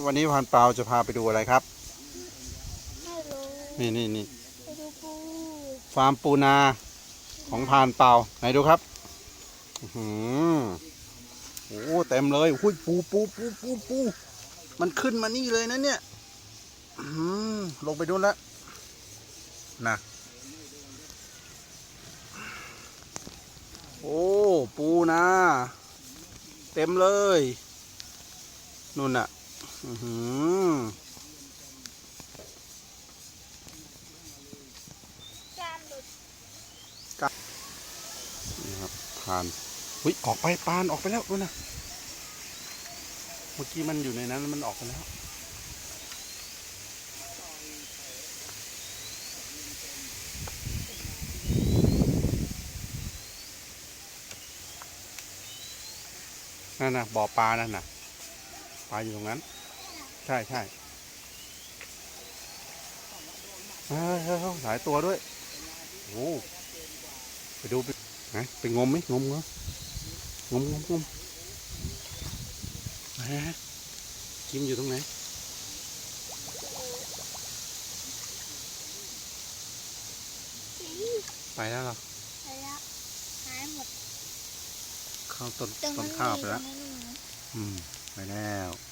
วันนี้พันเปาจะพาไปดูอะไรครับไม่รู้นี่นี่นี่ไปดูปูฟาร์มปูนาของพานเปาไหนดูครับอื้อหือโอ้เต็มเลยหุ้ยปูปูปูปูปูมันขึ้นมานี่เลยนะเนี่ยอื้อหือลงไปดูแล้วนะโอ้ ปูนาเต็มเลย นู่นน่ะอื้อหือ การหลุดนี่ครับผ่านหุ้ยออกไปปานออกไปแล้วนู่นนะเมื่อกี้มันอยู่ในนั้นมันออกไปแล้วนั่นนะบ่อปลานั่นน่ะปลาอยู่ตรงนั้น ใช่ใช่เฮ้ยเฮ้ยเฮ้ยหลายตัวด้วย โอ้ไปดูไปไหนไปงมไหมงมเหรองมงมงมไหนฮะกิมอยู่ตรงไหนไปแล้วเหรอไปแล้วหายหมด เข้าต้นตรงต้นั้นนข้าวไปแล้วตรงนั้นมีอืม ไปแล้วต